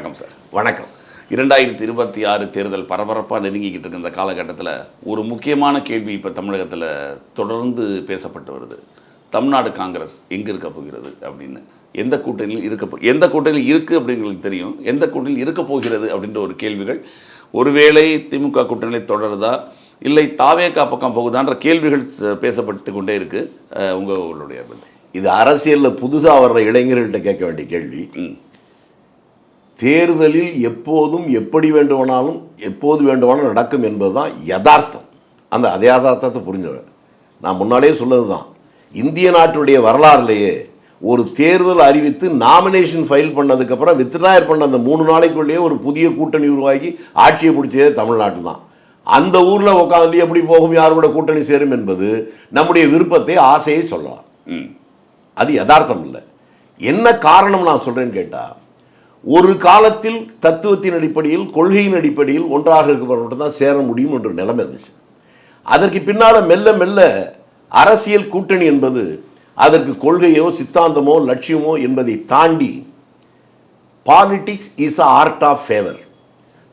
வணக்கம் சார் வணக்கம். இரண்டாயிரத்தி இருபத்தி ஆறு தேர்தல் பரபரப்பாக நெருங்கிக்கிட்டு இருக்க இந்த காலகட்டத்தில் ஒரு முக்கியமான கேள்வி இப்போ தமிழகத்தில் தொடர்ந்து பேசப்பட்டு வருது. தமிழ்நாடு காங்கிரஸ் எங்கே இருக்க போகிறது அப்படின்னு. எந்த கூட்டணியில் இருக்க போ எந்த கூட்டணியில் இருக்குது அப்படிங்கிறது தெரியும். எந்த கூட்டணியில் இருக்க போகிறது அப்படின்ற ஒரு கேள்விகள் ஒருவேளை திமுக கூட்டணியில் தொடருதா? இல்லை தாவேக்கா பக்கம் போகுதான்ற கேள்விகள் பேசப்பட்டு கொண்டே இருக்கு. அஹ், உங்களுடைய. இது அரசியலில் புதுசாக வர்ற இளைஞர்கள்ட்ட கேட்க வேண்டிய கேள்வி. தேர்தலில் எப்போதும் எப்படி வேண்டுமானாலும் எப்போது வேண்டுமானாலும் நடக்கும் என்பதுதான் யதார்த்தம். அந்த அதே யதார்த்தத்தை புரிஞ்சவன். நான் முன்னாலே சொன்னது தான் இந்திய நாட்டுடைய வரலாறுலேயே ஒரு தேர்தல் அறிவித்து நாமினேஷன் ஃபைல் பண்ணதுக்கப்புறம் வித்ராயர் பண்ண அந்த மூணு நாளைக்குள்ளேயே ஒரு புதிய கூட்டணி உருவாக்கி ஆட்சியை பிடிச்சதே தமிழ்நாட்டு தான். அந்த ஊரில் உட்காந்து எப்படி போகும் யார் கூட கூட்டணி சேரும் என்பது நம்முடைய விருப்பத்தை ஆசையை சொல்லலாம். ம். அது யதார்த்தம் இல்லை. என்ன காரணம் நான் சொல்கிறேன்னு கேட்டால் ஒரு காலத்தில் தத்துவத்தின் அடிப்படையில் கொள்கையின் அடிப்படையில் ஒன்றாக இருக்கப்பட்டு தான் சேர முடியும் என்ற நிலைமை இருந்துச்சு. அதற்கு பின்னால மெல்ல மெல்ல அரசியல் கூட்டணி என்பது அதற்கு கொள்கையோ சித்தாந்தமோ லட்சியமோ என்பதை தாண்டி politics is a art of favour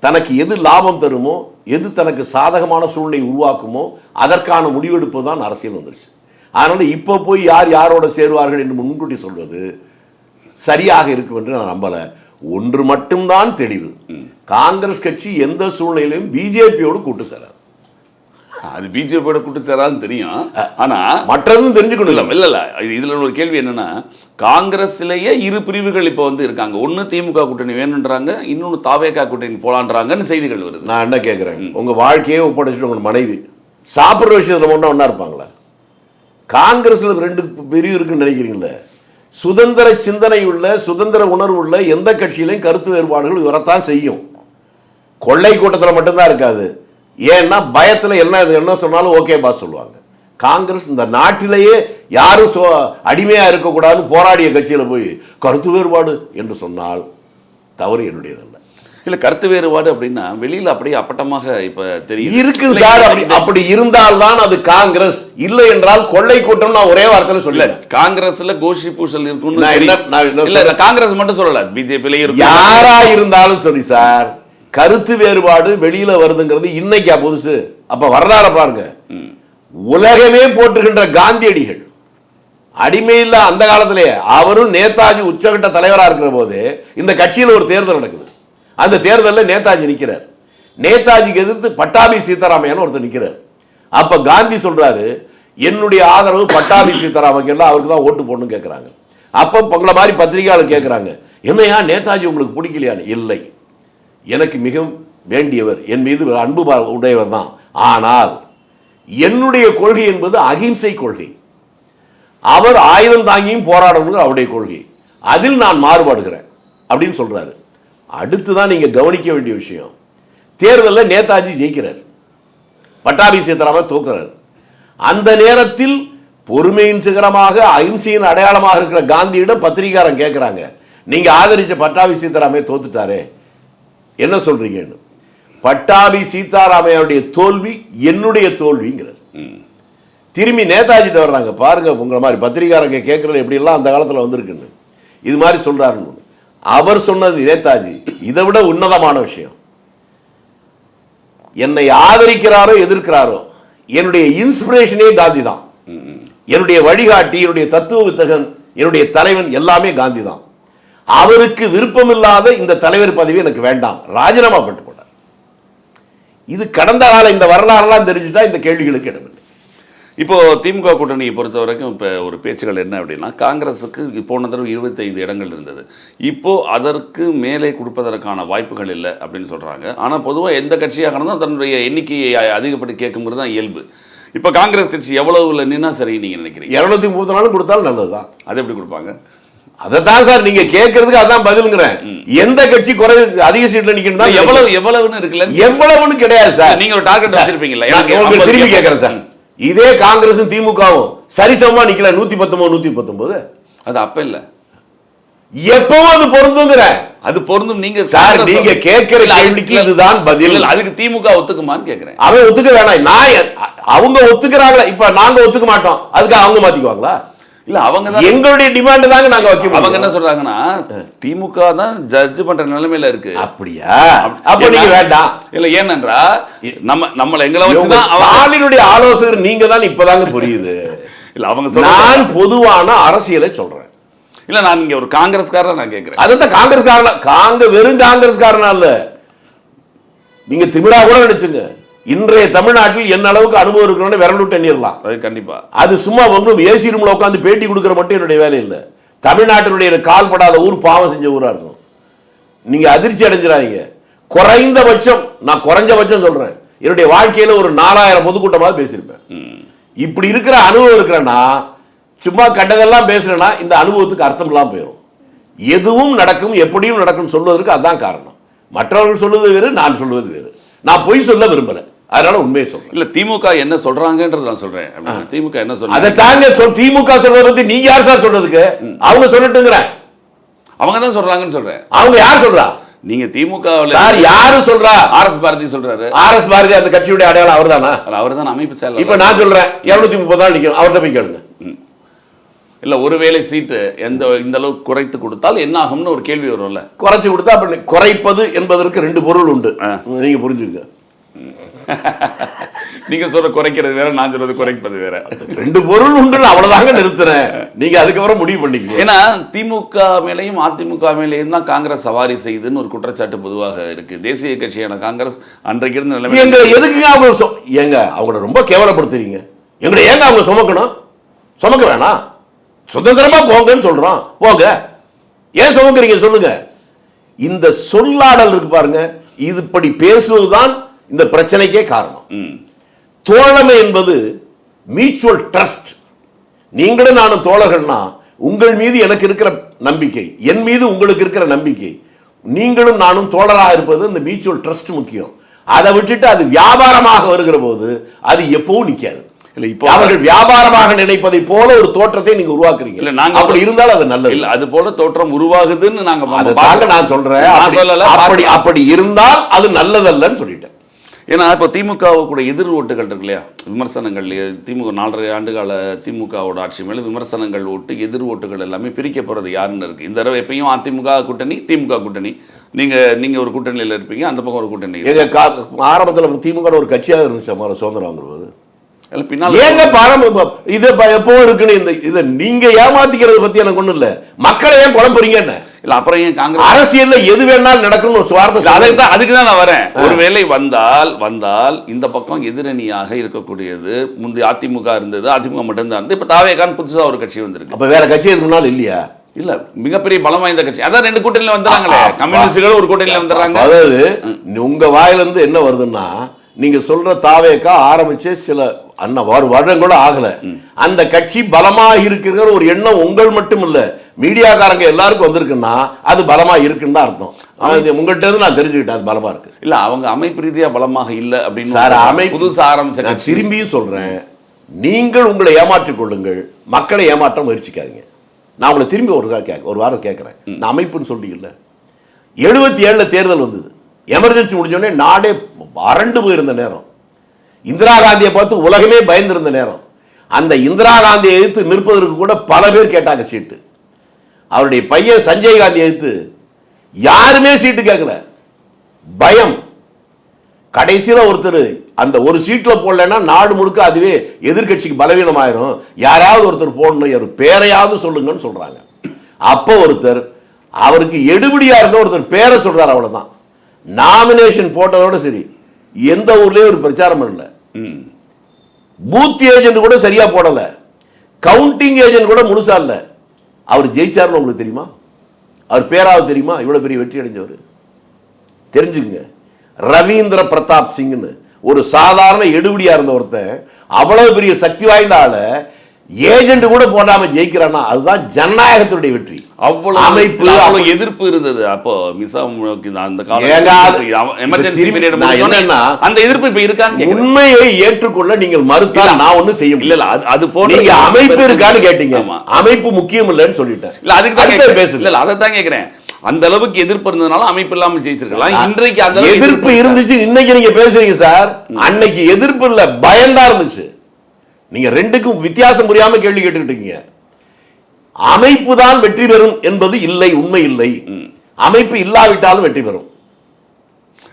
தனக்கு எது லாபம் தருமோ எது தனக்கு சாதகமான சூழ்நிலை உருவாக்குமோ அதற்கான முடிவெடுப்பு தான் அரசியல் வந்துருச்சு. அதனால் இப்போ போய் யார் யாரோட சேருவார்கள் என்று முன்கூட்டி சொல்வது சரியாக இருக்கும் என்று நான் நம்பலை. ஒன்று மட்டும்தான் தெளிவு. காங்கிரஸ் கட்சி எந்த சூழ்நிலையிலும் பிஜேபியோடு கூட்டு சேராது. அது பிஜேபியோட கூட்டு சேராதுன்னு தெரியும். ஆனா மற்றதும் தெரிஞ்சுக்கணும். இல்ல இல்லை இல்ல. இல்ல இது- இதுல ஒரு கேள்வி என்னன்னா காங்கிரஸ்லயே இரு பிரிவுகள் இப்போ வந்து இருக்காங்க. ஒண்ணு திமுக கூட்டணி வேணுன்றாங்க இன்னொன்னு தாவேகா கூட்டணி போலான்றாங்கன்னு செய்திகள் வருது. நான் என்ன கேட்குறேன் உங்க வாழ்க்கையே ஒப்படைச்சிட்டு உங்க மனைவி. சாப்பிட்ற விஷயத்துல ஒன்றா இருப்பாங்களா? காங்கிரஸ்ல ரெண்டு பிரிவு இருக்குன்னு நினைக்கிறீங்களே? சுதந்திர சிந்தனை உள்ள சுதந்திர உணர்வு உள்ள எந்த கட்சியிலையும் கருத்து வேறுபாடுகள் வரத்தான் செய்யும். கொள்ளை கூட்டத்தில் மட்டும்தான் இருக்காது. ஏன்னா பயத்தில் என்ன என்ன சொன்னாலும் ஓகே சொல்லுவாங்க. காங்கிரஸ் இந்த நாட்டிலேயே யாரும் சோ அடிமையாக இருக்கக்கூடாதுன்னு போராடிய கட்சியில் போய் கருத்து வேறுபாடு என்று சொன்னால் தவறு என்னுடையதல்ல. இல்ல கருத்து வேறுபாடு அப்படின்னா வெளியில அப்படியே அப்பட்டமாக இப்ப தெரியுது. இருக்கு சார் அப்படி இருந்தால்தான் அது காங்கிரஸ். இல்லை என்றால் கொள்ளை கூட்டம் நான் ஒரே வார்த்தையில சொல்ல காங்கிரஸ்ல கோஷி பூசல் தெரியும். இல்ல இல்ல, காங்கிரஸ் மட்டும் சொல்லல பிஜேபியில யாரா இருந்தாலும் சரி சார் கருத்து வேறுபாடு வெளியில வருதுங்கிறது இன்னைக்கா புதுசு. அப்ப வரலாற பாருங்க. உலகமே போற்றுகின்ற காந்தியடிகள். அடிமை இல்ல அந்த காலத்திலேயே. அவரும் நேதாஜி உச்சகட்ட தலைவரா இருக்கிற போது இந்த கட்சியில ஒரு தேர்தல் நடக்குது. அந்த தேர்தலில் நேதாஜி நிற்கிறார் நேதாஜிக்கு எதிர்த்து பட்டாபி சீதாராமையான்னு ஒருத்தர் நிற்கிறார் அப்போ காந்தி சொல்கிறாரு என்னுடைய ஆதரவு பட்டாபி சீதாராமைக்கு எல்லாம் அவருக்கு தான் ஓட்டு போடணும்னு கேட்குறாங்க அப்போ உங்களை மாதிரி பத்திரிகையாளர் கேட்குறாங்க என்னையா நேதாஜி உங்களுக்கு பிடிக்கலையான்னு? இல்லை. எனக்கு மிகவும் வேண்டியவர். என் மீது அன்பு உடையவர் தான். ஆனால் என்னுடைய கொள்கை என்பது அகிம்சை கொள்கை. அவர் ஆயுதம் தாங்கியும் போராடணுங்கிற அவருடைய கொள்கை. அதில் நான் மாறுபாடுகிறேன். அப்படின்னு சொல்கிறாரு சொல்றாரு அடுத்துதான் நீங்க கவனிக்க வேண்டிய விஷயம். தேர்தலில் நேதாஜி ஜெயிக்கிறார். பட்டாபி சீதாராமன் தோக்குறாரு. அந்த நேரத்தில் பொறுமையின் சிகரமாக அகிம்சையின் அடையாளமாக இருக்கிற காந்தியிடம் பத்திரிகாரன் கேட்குறாங்க நீங்க ஆதரிச்ச பட்டாபி சீதாராமே தோத்துட்டாரே. என்ன சொல்றீங்கன்னு பட்டாபி சீதாராமையாவுடைய தோல்வி என்னுடைய தோல்விங்கிறார். ம். திரும்பி நேதாஜிட்ட வர்றாங்க. பாருங்க உங்களை மாதிரி பத்திரிகாரங்க கேட்கறது எப்படியெல்லாம் அந்த காலத்தில் வந்திருக்குன்னு. இது மாதிரி சொல்றாருன்னு. அவர் சொன்னது நேதாஜி இதை விட உன்னதமான விஷயம். என்னை ஆதரிக்கிறாரோ எதிர்க்கிறாரோ என்னுடைய இன்ஸ்பிரேஷனே காந்தி தான். என்னுடைய வழிகாட்டி என்னுடைய தத்துவ வித்தகன் என்னுடைய தலைவன் எல்லாமே காந்தி தான். அவருக்கு விருப்பமில்லாத இந்த தலைவர் பதவி எனக்கு வேண்டாம். ராஜினாமா பண்ணிட்டு போனார். இது கடந்த கால இந்த வரலாறுலாம் தெரிஞ்சுட்டா இந்த கேள்விகளுக்கு இடமில்லை இப்போ திமுக கூட்டணியை பொறுத்த வரைக்கும் இப்போ ஒரு பேச்சுகள் என்ன அப்படின்னா காங்கிரஸுக்கு போன தடவை இருபத்தைந்து இடங்கள் இருந்தது. இப்போ அதற்கு மேலே கொடுப்பதற்கான வாய்ப்புகள் இல்லை அப்படின்னு சொல்றாங்க. ஆனால் பொதுவாக எந்த கட்சியாக இருந்தாலும் தன்னுடைய எண்ணிக்கையை அ- அதிகப்படுத்தி கேட்கும்போது தான் இயல்பு. இப்போ காங்கிரஸ் கட்சி எவ்வளவுல நின்னா சரி நீங்க நினைக்கிறீங்க? இருநூத்தி முப்பத்தி நாலு கொடுத்தாலும் நல்லதுதான். அது எப்படி கொடுப்பாங்க? அதைத்தான் சார் நீங்க கேட்கறதுக்கு அதான் பதிலுங்கிறேன். எந்த கட்சி குறை அதிக சீட்ல நிக்கணும் தான் எவ்வளவு எவ்வளவுன்னு இருக்குல்ல? எவ்வளவுன்னு கிடையாது சார். நீங்க ஒரு டார்கெட் 50 திரும்பி கேட்கறேன் சார். இதே காங்கிரசும் திமுகவும் சரிசமமா நிக்கல. நூத்தி பத்தொன்பது நூத்தி பத்தொன்பது அது அப்ப இல்ல. எப்பவும் அது பொருந்துங்கிற. அது பொருந்தும். நீங்க சார் நீங்க கேட்கிற கேள்விக்கு இதுதான் பதில். இல்ல, அதுக்கு திமுக ஒத்துக்குமான்னு கேக்குறேன். அவன் ஒத்துக்க வேணாம். நான் அவங்க ஒத்துக்கிறாங்களா? இப்ப நாங்க ஒத்துக்க மாட்டோம். அதுக்கு அவங்க மாத்திக்குவாங்களா? இல்ல அவங்க எங்களுடைய டிமாண்ட் தாங்க நாங்க வைக்க அவங்க என்ன சொல்றாங்கன்னா திமுக தான் ஜட்ஜ் பண்ற நிலைமையில இருக்கு. அப்படியா? அப்ப நீங்க வேண்டாம். இல்ல ஏனென்றா நம்ம நம்மள எங்களை வச்சுதான் ஸ்டாலினுடைய ஆலோசகர் நீங்க தான் இப்பதாங்க புரியுது. இல்ல அவங்க நான் பொதுவான அரசியலை சொல்றேன். இல்ல நான் இங்க ஒரு காங்கிரஸ்காரர் நான் கேக்குறேன். அதுதான் காங்கிரஸ் காரணம் காங்க வெறும் காங்கிரஸ் காரணம் இல்ல. நீங்க திமிரா கூட நினைச்சுங்க இன்றைய தமிழ்நாட்டில் என்ன அளவுக்கு அனுபவம் இருக்கிறோன்னு விரல் விட்டு எண்ணிடலாம் அது கண்டிப்பா. அது சும்மா ஒன்றும் ஏசி ரூம்ல உட்காந்து பேட்டி கொடுக்குற மட்டும் என்னுடைய வேலை இல்லை. தமிழ்நாட்டினுடைய கால் படாத ஊர் பாவம் செஞ்ச ஊரா இருக்கும். நீங்க அதிர்ச்சி அடைஞ்சிடாதீங்க. குறைந்தபட்சம் நான் குறைஞ்சபட்சம் சொல்றேன். என்னுடைய வாழ்க்கையில ஒரு நாலாயிரம் பொதுக்கூட்டமாவது பேசியிருப்பேன். இப்படி இருக்கிற அனுபவம் இருக்கிறேன்னா சும்மா கண்டதெல்லாம் பேசுறேன்னா இந்த அனுபவத்துக்கு அர்த்தம் இல்லாம போயிடும் எதுவும் நடக்கும் எப்படியும் நடக்கும் சொல்வதற்கு அதான் காரணம். மற்றவர்கள் சொல்வது வேறு நான் சொல்வது வேறு. நான் பொய் சொல்ல விரும்பல. அதனால உண்மையை சொல்றேன். இல்ல திமுக என்ன சொல்றாங்கன்றது நான் சொல்றேன். திமுக என்ன அதை சொல்றாங்க தாங்க திமுக சொல்றதை பத்தி நீங்க யார் சார் சொல்றதுக்கு? அவங்க சொல்லட்டுங்கிறேன் அவங்க தான் சொல்றாங்கன்னு சொல்றேன். அவங்க யார் சொல்றா? நீங்க திமுக சார் யாரு சொல்றா? ஆர் எஸ் பாரதி சொல்றாரு. ஆர் எஸ் பாரதி அந்த கட்சியுடைய அடையாளம் அவர்தானா? அவர் தான் அமைப்பு செயலாளர். இப்ப நான் சொல்றேன். இருநூத்தி முப்பது நாள் நிக்கணும். அவர்கிட்ட போய் கேளுங்க. இல்ல ஒருவேளை சீட்டு எந்த இந்த அளவுக்கு குறைத்து கொடுத்தால் என்ன ஆகும்னு ஒரு கேள்வி வரும்ல. குறைச்சு கொடுத்தா அப்ப குறைப்பது என்பதற்கு ரெண்டு பொருள் உண்டு. நீங்க புரிஞ்சுங்க நீங்க சொல்ற குறைக்கிறது வேற நான் சொல்றது குறைப்பது வேற. ரெண்டு பொருள் உண்டு அவ்வளவுதாங்க நிறுத்துறேன். நீங்க அதுக்கப்புறம் முடிவு பண்ணிக்கங்க. ஏன்னா திமுக மேலையும் அதிமுக மேலையும் தான் காங்கிரஸ் சவாரி செய்யுதுன்னு ஒரு குற்றச்சாட்டு பொதுவாக இருக்கு. தேசிய கட்சியான காங்கிரஸ் அன்றைக்கு இருந்த நிலைமை எங்களை எதுக்குங்க அவங்க ஏங்க அவங்கள ரொம்ப கேவலப்படுத்துறீங்க. எங்களை ஏங்க அவங்க சுமக்கணும்? சுமக்க வேணாம் சுதந்திரமா போங்கன்னு சொல்றோம். போங்க. ஏன் சுமக்குறீங்க சொல்லுங்க. இந்த சொல்லாடல் இருக்கு பாருங்க. இது இப்படி பேசுவதுதான் இந்த பிரச்சனைக்கே காரணம். தோழமை என்பது மியூச்சுவல் ட்ரஸ்ட் நீங்களும் நானும் தோழர்கள்னா உங்கள் மீது எனக்கு இருக்கிற நம்பிக்கை என் மீது உங்களுக்கு இருக்கிற நம்பிக்கை. நீங்களும் நானும் தோழராக இருப்பது இந்த மியூச்சுவல் ட்ரஸ்ட் முக்கியம். அதை விட்டுட்டு அது வியாபாரமாக வருகிற போது அது எப்பவும் நிக்காது. இல்ல இப்போ அவர்கள் வியாபாரமாக நினைப்பதை போல ஒரு தோற்றத்தை நீங்க உருவாக்குறீங்க. இல்ல நாங்க அப்படி இருந்தால் அது நல்லது. இல்ல அது போல தோற்றம் உருவாகுதுன்னு நாங்க அது. தாங்க நான் சொல்றேன். அப்படி அப்படி இருந்தால் அது நல்லதல்லன்னு சொல்லிட்டேன். ஏன்னா இப்போ திமுக கூட எதிர் ஓட்டுகள் இருக்கு இல்லையா? விமர்சனங்கள் திமுக நாலரை ஆண்டுகால திமுகவோட ஆட்சி மேல விமர்சனங்கள் ஓட்டு எதிர் ஓட்டுகள் எல்லாமே பிரிக்க போறது யாருன்னு இருக்கு. இந்த தடவை எப்பயும் அதிமுக கூட்டணி திமுக கூட்டணி. நீங்க நீங்க ஒரு கூட்டணியில இருப்பீங்க அந்த பக்கம் ஒரு கூட்டணி கா- ஆரம்பத்துல திமுக ஒரு கட்சியாக இருந்துச்சு முதல்ல சுதந்திரம் பின்னால ஏங்க பாரம் இது எப்பவும் இருக்குன்னு இந்த இதை நீங்க ஏமாத்திக்கிறது பத்தி எனக்கு ஒண்ணும் இல்ல. மக்களை ஏன் குழம்புறீங்க என்ன? இல்ல அப்புறம் ஏன் காங்கிரஸ் அரசியல்ல எது வேணாலும் நடக்கும்னு ஒரு சுவார்த்தை அதுக்கு. தான் அதுக்கு தான் நான் வரேன். ஒருவேளை வந்தால் வந்தால் இந்த பக்கம் எதிரணியாக இருக்கக்கூடியது முந்தைய அதிமுக இருந்தது அதிமுக மட்டும்தான் இருந்து இப்ப தாவேகான் புதுசா ஒரு கட்சி வந்திருக்கு. அப்ப வேற கட்சி எதுக்கு இல்லையா? இல்ல மிகப்பெரிய பலம் வாய்ந்த கட்சி. அதான் ரெண்டு கூட்டணியில வந்துடுறாங்களே. கம்யூனிஸ்டுகள் ஒரு கூட்டணியில வந்துடுறாங்க அதாவது உங்க வாயில இருந்து என்ன வருதுன்னா நீங்க சொல்ற தாவேக்கா ஆரம்பிச்சே சில அண்ணா ஒரு வருடம் கூட ஆகல அந்த கட்சி பலமா இருக்கிற ஒரு எண்ணம் உங்கள் மட்டும் இல்ல மீடியாக்காரங்க எல்லாருக்கும் வந்திருக்குன்னா அது பலமா இருக்குன்னு தான் அர்த்தம். உங்கள்கிட்ட இருந்து நான் தெரிஞ்சுக்கிட்டேன் அது பலமா இருக்கு. இல்ல அவங்க அமைப்பு ரீதியா பலமாக இல்ல அப்படின்னு சார். அமைப்பு புதுசா ஆரம்பிச்ச நான் திரும்பியும் சொல்றேன் நீங்கள் உங்களை ஏமாற்றிக் கொள்ளுங்கள் மக்களை ஏமாற்ற முயற்சிக்காதீங்க. நான் உங்களை திரும்பி ஒரு கா- கேக்க ஒரு வாரம் கேட்குறேன் நான் அமைப்புன்னு சொல்றீங்கல்ல. எழுபத்தி ஏழுல தேர்தல் வந்தது. எமர்ஜென்சி முடிஞ்சோடனே நாடே அரண்டு போயிருந்த நேரம். இந்திரா காந்தியை பார்த்து உலகமே பயந்திருந்த நேரம். அந்த இந்திரா காந்தியை எதிர்த்து நிற்பதற்கு கூட பல பேர் கேட்டாங்க சீட்டு. அவருடைய பையன் சஞ்சய் காந்தி எதிர்த்து யாருமே சீட்டு கேட்கல. பயம். கடைசியில ஒருத்தர் அந்த ஒரு சீட்ல போடலைன்னா நாடு முழுக்க அதுவே எதிர்க்கட்சிக்கு பலவீனமாயிரும். யாராவது ஒருத்தர் போடணும் ஒரு பேரையாவது சொல்லுங்கன்னு சொல்றாங்க. அப்போ ஒருத்தர் அவருக்கு எடுபடியா இருந்த ஒருத்தர் பேரை சொல்றாரு அவ்வளவுதான். நாமினேஷன் போட்டதோட சரி எந்த ஊர்லயும் ஒரு பிரச்சாரம் பண்ணல. பூத் ஏஜென்ட் கூட சரியா போடல. கவுண்டிங் ஏஜென்ட் கூட முழுசா இல்ல. அவர் ஜெயிச்சாருன்னு உங்களுக்கு தெரியுமா? அவர் பேராவது தெரியுமா? இவ்வளோ பெரிய வெற்றி அடைஞ்சவர். தெரிஞ்சுக்குங்க. ரவீந்திர பிரதாப் சிங்னு ஒரு சாதாரண எடுபடியா இருந்த ஒருத்தன் அவ்வளவு பெரிய சக்தி வாய்ந்த ஆள ஏஜென்ட் கூட போடாம ஜெயிக்கிறான்னா அதுதான் ஜனநாயகத்தினுடைய வெற்றி. அவ்வளவு அமைப்பு அவ்வளவு எதிர்ப்பு இருந்தது. அப்போ மிசா அந்த அந்த எதிர்ப்பு இப்ப இருக்கான்னு. உண்மையை ஏற்றுக்கொள்ள நீங்கள் மறுத்தால் நான் ஒண்ணும் செய்ய இல்ல அது- போன்ற நீங்க அமைப்பு இருக்கான்னு கேட்டீங்க. அமைப்பு முக்கியம் இல்லைன்னு சொல்லிட்டேன். இல்ல அதுக்கு தான். பேசுங்க. இல்ல அதை தான் கேக்குறேன். அந்த அளவுக்கு எதிர்ப்பு இருந்ததுனால அமைப்பு இல்லாமல் ஜெயிச்சிருக்கலாம். இன்றைக்கு அந்த எதிர்ப்பு இருந்துச்சு இன்னைக்கு நீங்க பேசுறீங்க சார். அன்னைக்கு எதிர்ப்பு இல்ல பயம்தான் இருந்துச்சு. நீங்க ரெண்டுக்கும் வித்தியாசம் புரியாம கேள்வி கேட்டுக்கிட்டு இருக்கீங்க. அமைப்பு தான் வெற்றி பெறும் என்பது இல்லை உண்மை இல்லை. அமைப்பு இல்லாவிட்டாலும் வெற்றி பெறும்.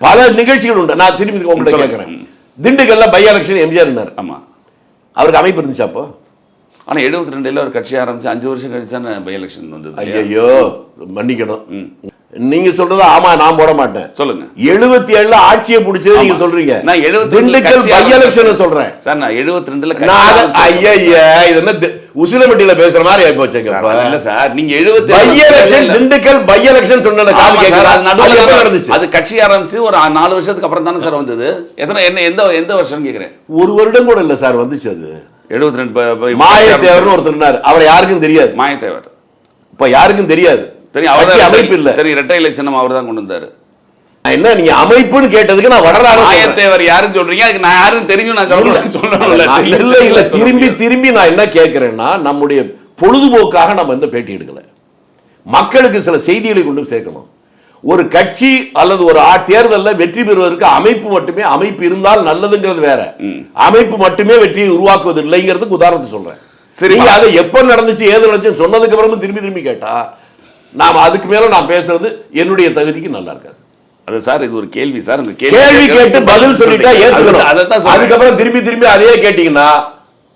பல நிகழ்ச்சிகள் உண்டு. நான் திரும்பி உங்கள்கிட்ட. கேட்கிறேன். திண்டுக்கல்ல பை எலெக்ஷன் எம்ஜிஆர் இருந்தார். ஆமா. அவருக்கு அமைப்பு இருந்துச்சு அப்போ? ஆனா எழுபத்தி ரெண்டுல ஒரு கட்சி ஆரம்பிச்சு அஞ்சு வருஷம் கழிச்சு தானே பை எலெக்ஷன் வந்தது ஐயோ மன்னிக்கணும் நீங்க சொல்றது ஆமா நான் போட மாட்டேன். சொல்லுங்க. எழுபத்தி ஏழுல ஆட்சியை பிடிச்சது நீங்க. சொல்றீங்க. நான் 72 திண்டுக்கல் பை. எலெக்ஷன் சொல்றேன். சார் நான் எழுபத்தி ரெண்டுல நான் ஐயய்ய, இது என்ன உசிலம்பட்டியில பேசுற மாதிரி ஆயி போச்சுங்க இல்ல சார். நீங்க எழுபத்தி by election Dindigul by election சொன்ன காது தான் நடந்துச்சு? அது கட்சி ஆரம்பிச்சு ஒரு நாலு வருஷத்துக்கு அப்புறம் தானே சார் வந்தது. எத்தனை என்ன எந்த எந்த வருஷம் கேக்குறேன். ஒரு வருடம் கூட இல்ல சார் வந்துச்சு அது. எழுபத்தி ரெண்டு மாயத்தேவர்னு ஒருத்தர் அவர் யாருக்கும் தெரியாது. மாயத்தேவர். இப்ப யாருக்கும் தெரியாது. அவர் அமைப்பு இல்ல. தெரியும் இரட்டை இலட்சணம் அவர் தான் கொண்டு வந்தாரு. என்ன நீங்க அமைப்புன்னு கேட்டதுக்கு நான் வடநாடு சொல்றேன். மாயத்தேவர் யாருன்னு சொல்றீங்க? அதுக்கு நான் யாரும் தெரியும் நான் நான் இல்ல இல்ல திரும்பி திரும்பி நான் என்ன கேட்கிறேன்னா நம்முடைய பொழுதுபோக்காக நம்ம எந்த பேட்டி எடுக்கல. மக்களுக்கு சில செய்திகளை கொண்டு சேர்க்கணும். ஒரு கட்சி அல்லது ஒரு தேர்தலில் வெற்றி பெறுவதற்கு அமைப்பு மட்டுமே அமைப்பு இருந்தால் நல்லதுங்கிறது வேற. அமைப்பு மட்டுமே வெற்றியை உருவாக்குவது இல்லைங்கிறதுக்கு உதாரணத்தை சொல்றேன். சரி. சரி அது எப்ப நடந்துச்சு ஏது நடந்துச்சு சொன்னதுக்கு அப்புறமும் திரும்பி திரும்பி கேட்டா நாம அதுக்கு மேல நான் பேசுறது என்னுடைய தகுதிக்கு நல்லா இருக்காது. அது சார் இது ஒரு கேள்வி சார். உங்க கேள்வி கேட்டு பதில் சொல்லிட்டா ஏத்துக்கணும் அதை தான் அதுக்கப்புறம் திரும்பி திரும்பி அதையே கேட்டீங்கன்னா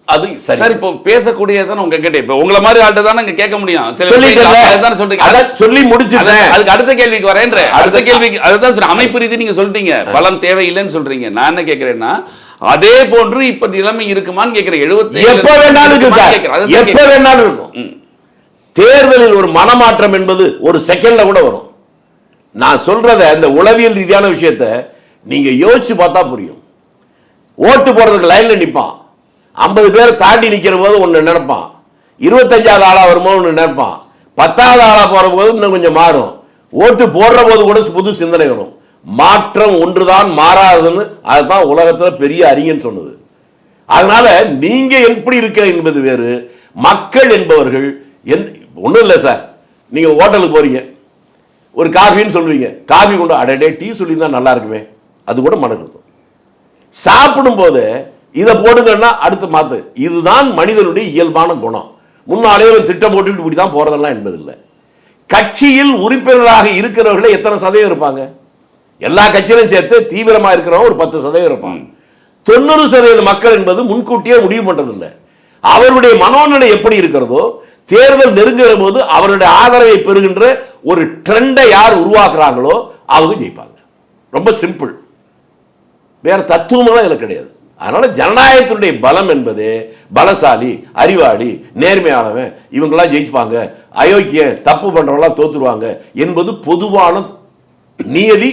அது சரி. சார் இப்போ பேசக்கூடியதான் உங்க கிட்ட? இப்போ உங்களை மாதிரி ஆள்கிட்ட தான் நீங்க கேட்க முடியும். சொல்றீங்க அதான் சொல்லி முடிச்சிட்டேன் அதுக்கு அடுத்த கேள்விக்கு வரேன்ற அடுத்த கேள்விக்கு அதுதான் சொல்றேன். அமைப்பு ரீதி நீங்க சொல்லிட்டீங்க. பலம் தேவையில்லைன்னு சொல்றீங்க. நான் என்ன கேக்குறேன்னா அதே போன்று இப்ப நிலைமை இருக்குமான்னு கேக்குறேன் எழுபத்தி எப்ப வேணாலும் சார். எப்ப வேணாலும் இருக்கும். தேர்தலில் ஒரு மனமாற்றம் என்பது ஒரு செகண்ட்ல கூட வரும். நான் சொல்றத இந்த உளவியல் ரீதியான விஷயத்த நீங்க யோசிச்சு பார்த்தா புரியும். ஓட்டு போடுறதுக்கு லைன்ல நிற்பான் ஐம்பது பேரை தாண்டி நிற்கிற போது ஒன்னு நினைப்பான். இருபத்தஞ்சாவது ஆளாக வரும்போது ஒன்று நினைப்பான். பத்தாவது ஆளாக போற போது இன்னும் கொஞ்சம் மாறும். ஓட்டு போடுற போது கூட புது சிந்தனை வரும். மாற்றம் ஒன்றுதான் மாறாதுன்னு அதுதான் உலகத்துல பெரிய அறிஞன் சொன்னது. அதனால நீங்க எப்படி இருக்க என்பது வேறு. மக்கள் என்பவர்கள் ஒன்றும் இல்லை சார் நீங்கள் ஹோட்டலுக்கு போகிறீங்க ஒரு காஃபின்னு சொல்லுவீங்க. காஃபி கொண்டு அடடே டீ சொல்லியிருந்தால் நல்லா இருக்குமே. அது கூட மனக்கட்டும் சாப்பிடும்போது இதை போடுங்கன்னா அடுத்து மாத்து. இதுதான் மனிதனுடைய இயல்பான குணம். முன்னாலே ஒரு திட்டம் போட்டுட்டு இப்படி தான் போகிறதெல்லாம் என்பதில்லை. கட்சியில் உறுப்பினராக இருக்கிறவர்களே எத்தனை சதவீதம் இருப்பாங்க? எல்லா கட்சியிலும் சேர்த்து தீவிரமாக இருக்கிறவங்க ஒரு பத்து சதவீதம் இருப்பாங்க. தொண்ணூறு சதவீத மக்கள் என்பது முன்கூட்டியே முடிவு பண்ணுறதில்லை அவருடைய மனோநிலை எப்படி இருக்கிறதோ தேர்தல் நெருங்குகிற போது அவருடைய ஆதரவை பெறுகின்ற ஒரு ட்ரெண்டை யார் உருவாக்குறாங்களோ அவங்க ஜெயிப்பாங்க. ரொம்ப சிம்பிள் வேற தத்துவமெல்லாம் இதுல கிடையாது. அதனால ஜனநாயகத்தினுடைய பலம் என்பது பலசாலி அறிவாளி நேர்மையானவன் இவங்கெல்லாம் ஜெயிப்பாங்க. அயோக்கிய தப்பு பண்றவங்களாம் தோத்துருவாங்க என்பது பொதுவான நியதி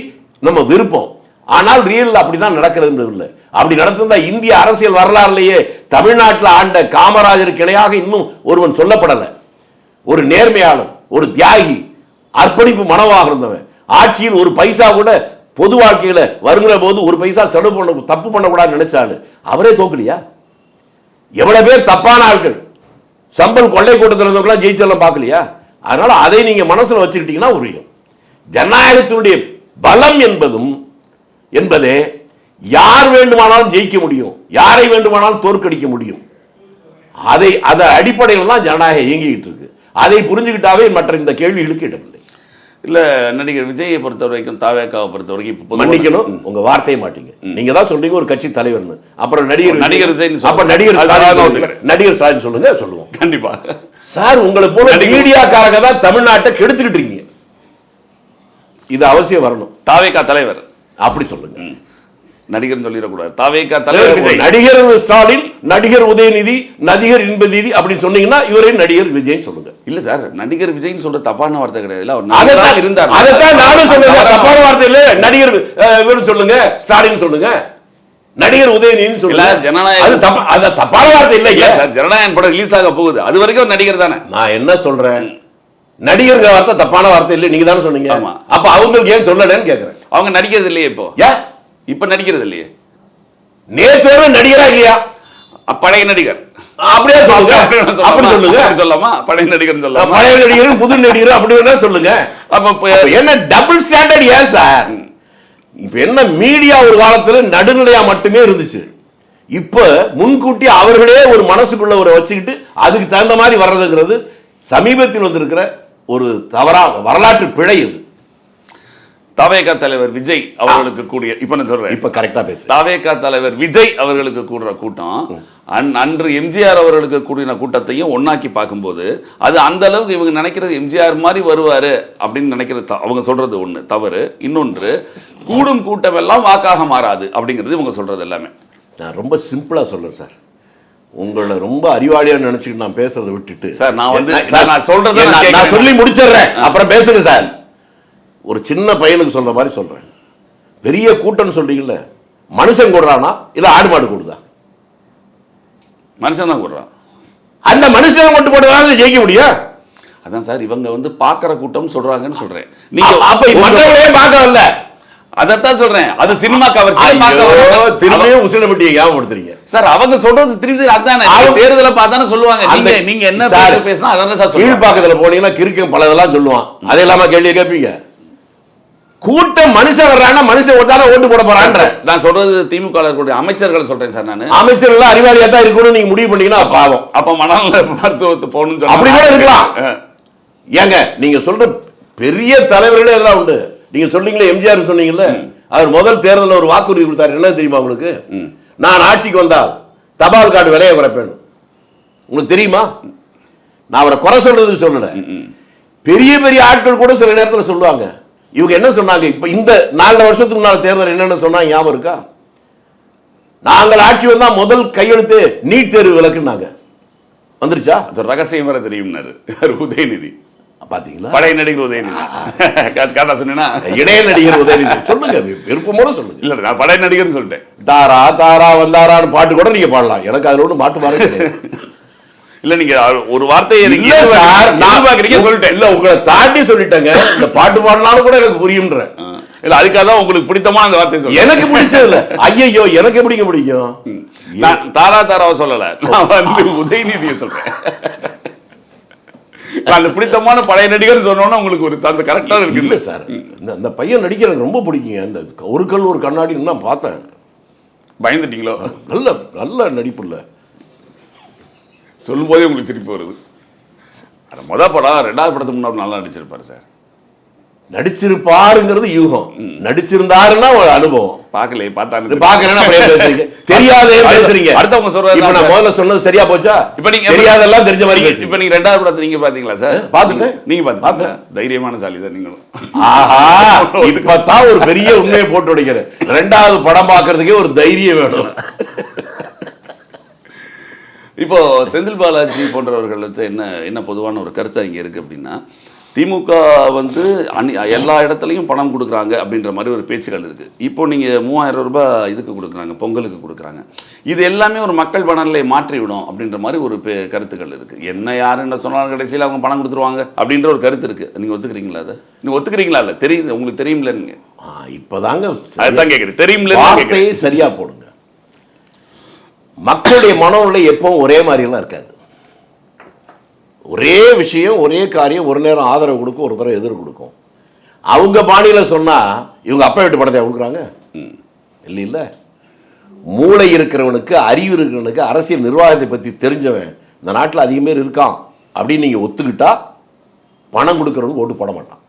நம்ம விருப்பம். ஆனால் ரியல் அப்படிதான் நடக்கிறது இல்லை. அப்படி நடந்திருந்தா இந்திய அரசியல் வரலாறுலேயே தமிழ்நாட்டில் ஆண்ட காமராஜருக்கு இணையாக இன்னும் ஒருவன் சொல்லப்படலை. ஒரு நேர்மையாளன் ஒரு தியாகி அர்ப்பணிப்பு மனவாக இருந்தவன். ஆட்சியில் ஒரு பைசா கூட பொது வாழ்க்கையில வருங்கிற போது ஒரு பைசா செலவு பண்ண தப்பு பண்ணக்கூடாதுன்னு நினைச்சாரு அவரே தோக்கலையா? எவ்வளவு பேர் தப்பான ஆட்கள். சம்பல் கொள்ளை கூட்டத்தில் இருந்தவங்களாம் ஜெயிச்செல்லாம் பார்க்கலையா? அதனால அதை நீங்க மனசுல வச்சுக்கிட்டீங்கன்னா உரியும் ஜனநாயகத்தினுடைய பலம் என்பதும் என்பதே யார் வேண்டுமானாலும் ஜெயிக்க முடியும். யாரை வேண்டுமானாலும் தோற்கடிக்க முடியும். அதை அத அடிப்படையில் தான் ஜனநாயகம் இயங்கிக்கிட்டு இருக்கு. அதை புரிஞ்சுக்கிட்டாவே மற்ற இந்த கேள்விகளுக்கு இடமில்லை. இல்ல நடிகர் விஜயை பொறுத்த வரைக்கும் தாவேக்காவை பொறுத்த வரைக்கும் இப்ப மன்னிக்கணும். உங்க வார்த்தையை மாட்டீங்க. நீங்க தான் சொல்றீங்க ஒரு கட்சி தலைவர்னு. அப்புறம் நடிகர் நடிகர். அப்ப நடிகர். நடிகர் ஸ்டாலின் சொல்லுங்க சொல்லுவோம். கண்டிப்பா. சார் உங்களை போல மீடியாக்காரங்க தான் தமிழ்நாட்டை கெடுத்துக்கிட்டு இருக்கீங்க. இது அவசியம் வரணும். தாவேக்கா தலைவர். அப்படி சொல்லுங்க. நடிகர்னு சொல்லிடக்கூடாது. தாவேக்கா தலைவர் நடிகர் ஸ்டாலின் நடிகர் உதயநிதி நடிகர் இன்பநிதி அப்படின்னு சொன்னீங்கன்னா இவரே நடிகர் விஜய் சொல்லுங்க. இல்ல சார் நடிகர் விஜய்னு சொல்ற தப்பான வார்த்தை கிடையாது. அவர் நடிகரா இருந்தார். அதைத்தான் நானும் சொல்லுங்க தவறான தப்பான வார்த்தை இல்ல. நடிகர் இவரு சொல்லுங்க ஸ்டாலின் சொல்லுங்க. நடிகர் உதயநிதினு சொல்லுங்க. இல்ல, ஜனநாயகம். அது தப்பா அது தப்பான வார்த்தை இல்ல சார் ஜனநாயகன் படம் ரிலீஸ் ஆக போகுது. அது வரைக்கும் நடிகர் தானே. நான் என்ன சொல்றேன்? நடிகர் வார்த்தை தப்பான வார்த்தை இல்லை. நீங்க தானே சொன்னீங்க. ஆமா. அப்ப அவங்களுக்கு ஏன் சொல்லலன்னு கேக்குறேன். அவங்க நடிக்கிறது இல்லையே இப்போ. ஏன்? இப்ப நடிக்கிறது இல்லையே? வரை நடிகரா இல்லையா? பழைய நடிகர். அப்படியே சொல்லுங்க. அப்படி சொல்லுங்க. சொல்லலாமா பழைய நடிகர் சொல்லலாமா பழைய நடிகர் புது நடிகர் அப்படி வேணா சொல்லுங்க. அப்ப என்ன டபுள் ஸ்டாண்டர்ட் ஏன் சார் இப்ப என்ன மீடியா ஒரு காலத்துல நடுநிலையா மட்டுமே இருந்துச்சு. இப்ப முன்கூட்டி அவர்களே ஒரு மனசுக்குள்ள ஒரு வச்சுக்கிட்டு அதுக்கு தகுந்த மாதிரி வர்றதுங்கிறது சமீபத்தில் வந்திருக்கிற ஒரு தவறா வரலாற்று பிழை இது. தவேகா தலைவர் விஜய் அவர்களுக்கு கூடிய இப்ப நான் சொல்றேன். இப்ப கரெக்டா பேசு. தாவேகா தலைவர் விஜய் அவர்களுக்கு கூடுற கூட்டம் அன் அன்று எம்ஜிஆர் அவர்களுக்கு கூடின கூட்டத்தையும் ஒண்ணாக்கி பார்க்கும்போது அது அந்த அளவுக்கு இவங்க நினைக்கிறது எம்ஜிஆர் மாதிரி வருவாரு அப்படின்னு நினைக்கிறது அவங்க சொல்றது ஒண்ணு. தவறு. இன்னொன்று கூடும் கூட்டம் எல்லாம் வாக்காக மாறாது அப்படிங்கிறது இவங்க சொல்றது எல்லாமே. நான் ரொம்ப சிம்பிளா சொல்றேன் சார் உங்களை ரொம்ப அறிவாளியா நினைச்சுட்டு நான் பேசுறதை விட்டுட்டு சார், நான் வந்து- நான் சொல்றதை நான். சொல்லி முடிச்சிடுறேன். அப்புறம் பேசுங்க சார். ஒரு சின்ன பையனுக்கு சொல்ற மாதிரி சொல்றேன். பெரிய கூட்டம்னு சொல்றீங்கல்ல மனுஷன் கூடுறானா இல்ல ஆடு மாடு கூடுதா? மனுஷன் தான் கூடுறான். அந்த மனுஷனை மட்டும் போட்டு ஜெயிக்க முடியும் அதான் சார் இவங்க வந்து பாக்குற கூட்டம் சொல்றாங்கன்னு சொல்றேன். நீங்க அப்ப மற்றவங்களே பார்க்க வரல அதைத்தான் சொல்றேன். அது சினிமா கவர் திரும்பியும் உசிலப்பட்டியை ஞாபகப்படுத்துறீங்க. சார் அவங்க சொல்றது திருப்பி அதானே தேர்தலை பார்த்தானே சொல்லுவாங்க. நீங்க நீங்க என்ன சார், பேச பேசினா அதானே சார் சொல்லுவாங்க. கீழ்ப்பாக்கத்துல போனீங்கன்னா கிறுக்கம் பல இதெல்லாம் சொல்லுவான். அது இல்லாம கேள்வி கேட்பீங்க. கூட்டம் மனுஷன் வர்றான்னா மனுஷன் ஒரு தானே ஓட்டு போட போறான்ற. நான் சொல்றது திமுக அமைச்சர்களை சொல்றேன் சார் நானு. அமைச்சர் எல்லாம் அறிவாளியா தான் இருக்கணும்னு நீங்க முடிவு பண்ணீங்கன்னா பாவம். அப்ப மனநல மருத்துவத்து போகணும்னு அப்படி கூட இருக்கலாம். ஏங்க நீங்க சொல்ற பெரிய தலைவர்களே எல்லாம் உண்டு. நீங்க சொன்னீங்களே எம்ஜிஆர் சொன்னீங்கல்ல? அவர் முதல் தேர்தலில் ஒரு வாக்குறுதி கொடுத்தாரு. என்ன தெரியுமா உங்களுக்கு? நான் ஆட்சிக்கு வந்தால் தபால் கார்டு விலையை குறைப்பேன். உங்களுக்கு தெரியுமா? நான் அவரை குறை சொல்றதுக்கு சொல்லல. பெரிய பெரிய ஆட்கள் கூட சில நேரத்தில் சொல்லுவாங்க. இவங்க என்ன சொன்னாங்க? இப்ப இந்த நாலு வருஷத்துக்கு முன்னால தேர்தல் என்னன்னு சொன்னாங்க ஞாபகம் இருக்கா? நாங்கள் ஆட்சி வந்தா முதல் கையெழுத்து நீட் தேர்வு விலக்குனாங்க வந்துருச்சா? அது ரகசியம் வர தெரியும்னாரு? உதயநிதி. பாத்தீங்களா? பழைய நடிகர் உதயநிதி. கரெக்டா சொன்னேன்னா இடைய நடிகர் உதயநிதி. சொல்லுங்க விருப்பமோட சொல்லுங்க. இல்ல நான் பழைய நடிகர்னு சொல்லிட்டேன். தாரா தாரா வந்தாரான்னு பாட்டு கூட நீங்க பாடலாம். எனக்கு அதுல ஒன்றும் மாட்டு பாரு இல்ல நீங்க ஒரு வார்த்தையை நீங்க இல்ல சார் நான் எதிர்பார்க்கறீங்க சொல்லிட்டேன். இல்ல உங்களை தாண்டி சொல்லிட்டேங்க. இந்த பாட்டு பாடலாம்னு கூட எனக்கு புரியும்ன்ற. அஹ், இல்ல அதுக்காக தான் உங்களுக்கு பிடித்தமான அந்த சொல்றேன். எனக்கு பிடிச்சது இல்ல ஐயையோ எனக்கு எப்படிங்க பிடிக்கும்? நான் தாரா தாராவை சொல்லல. நான் வந்து உதயநிதியை சொல்றேன். அந்த பிடித்தமான பழைய நடிகர் சொன்னோன்னா உங்களுக்கு ஒரு அந்த கரெக்டா இல்ல இருக்கு. சார் இந்த இந்த பையன் நடிக்க எனக்கு ரொம்ப பிடிக்குங்க. இந்த ஒரு கல் ஒரு கண்ணாடி நான் பார்த்தேன். பயந்துட்டீங்களோ? நல்ல நல்ல நடிப்பு இல்ல சொல்லும் போதே உங்களுக்கு சிரிப்பு வருது. அது முத படம் ரெண்டாவது படத்துக்கு முன்னாடி நல்லா நடிச்சிருப்பாரு சார். நடிச்சிருப்பாருங்கிறது யூகம். நடிச்சிருந்தாருன்னா ஒரு அனுபவம். பார்க்கலையே பார்த்தா பாக்குறேன்னா தெரியாதே பேசுறீங்க. அடுத்தவங்க சொல்றது இப்ப நான் முதல்ல சொன்னது சரியா போச்சா? இப்ப நீங்க தெரியாதெல்லாம் தெரிஞ்ச மாதிரி. இப்ப நீங்க ரெண்டாவது படத்தை நீங்க பாத்தீங்களா சார்? பார்த்துட்டேன். நீங்க பாத்தீங்களா பார்த்தேன். தைரியமான சாலி தான் நீங்களும். ஆஹா இப்பதான் ஒரு பெரிய உண்மையை போட்டு உடைக்கிறேன் ரெண்டாவது படம் பார்க்கிறதுக்கே ஒரு தைரியம் வேணும். இப்போ செந்தில் பாலாஜி போன்றவர்கள் வந்து என்ன என்ன பொதுவான ஒரு கருத்து இங்கே இருக்குது அப்படின்னா திமுக வந்து அனி எல்லா இடத்துலையும் பணம் கொடுக்குறாங்க அப்படின்ற மாதிரி ஒரு பேச்சுகள் இருக்குது இப்போ நீங்கள் மூவாயிரம் ரூபாய் இதுக்கு கொடுக்குறாங்க பொங்கலுக்கு கொடுக்குறாங்க. இது எல்லாமே ஒரு மக்கள் மனநிலையை மாற்றி விடும் அப்படின்ற மாதிரி ஒரு கருத்துக்கள் இருக்குது என்ன யார் என்ன சொன்னாலும் கடைசியில் அவங்க பணம் கொடுத்துருவாங்க அப்படின்ற ஒரு கருத்து இருக்குது நீங்கள் ஒத்துக்கிறீங்களா அதை? நீங்கள் ஒத்துக்கிறீங்களா இல்லை? தெரியுது உங்களுக்கு தெரியுமில்ல நீங்கள் ஆ, இப்பதாங்க அதுதான் கேட்குறேன் தெரியுமில்ல கேட்குறேன் வார்த்தையை சரியா போடுங்க. மக்களுடைய மனநிலை எப்பவும் ஒரே மாதிரியெல்லாம் இருக்காது. ஒரே விஷயம் ஒரே காரியம் ஒரு நேரம் ஆதரவு கொடுக்கும் ஒரு தடவை எதிர் கொடுக்கும். அவங்க பாணியில் சொன்னா இவங்க அப்பா வீட்டு படத்தை கொடுக்குறாங்க? இல்லை இல்லை மூளை இருக்கிறவனுக்கு அறிவு இருக்கிறவனுக்கு அரசியல் நிர்வாகத்தை பத்தி தெரிஞ்சவன் இந்த நாட்டில் அதிகம் பேர் இருக்கான் அப்படின்னு நீங்க ஒத்துக்கிட்டா பணம் கொடுக்குறவனுக்கு ஓட்டு போட மாட்டான்.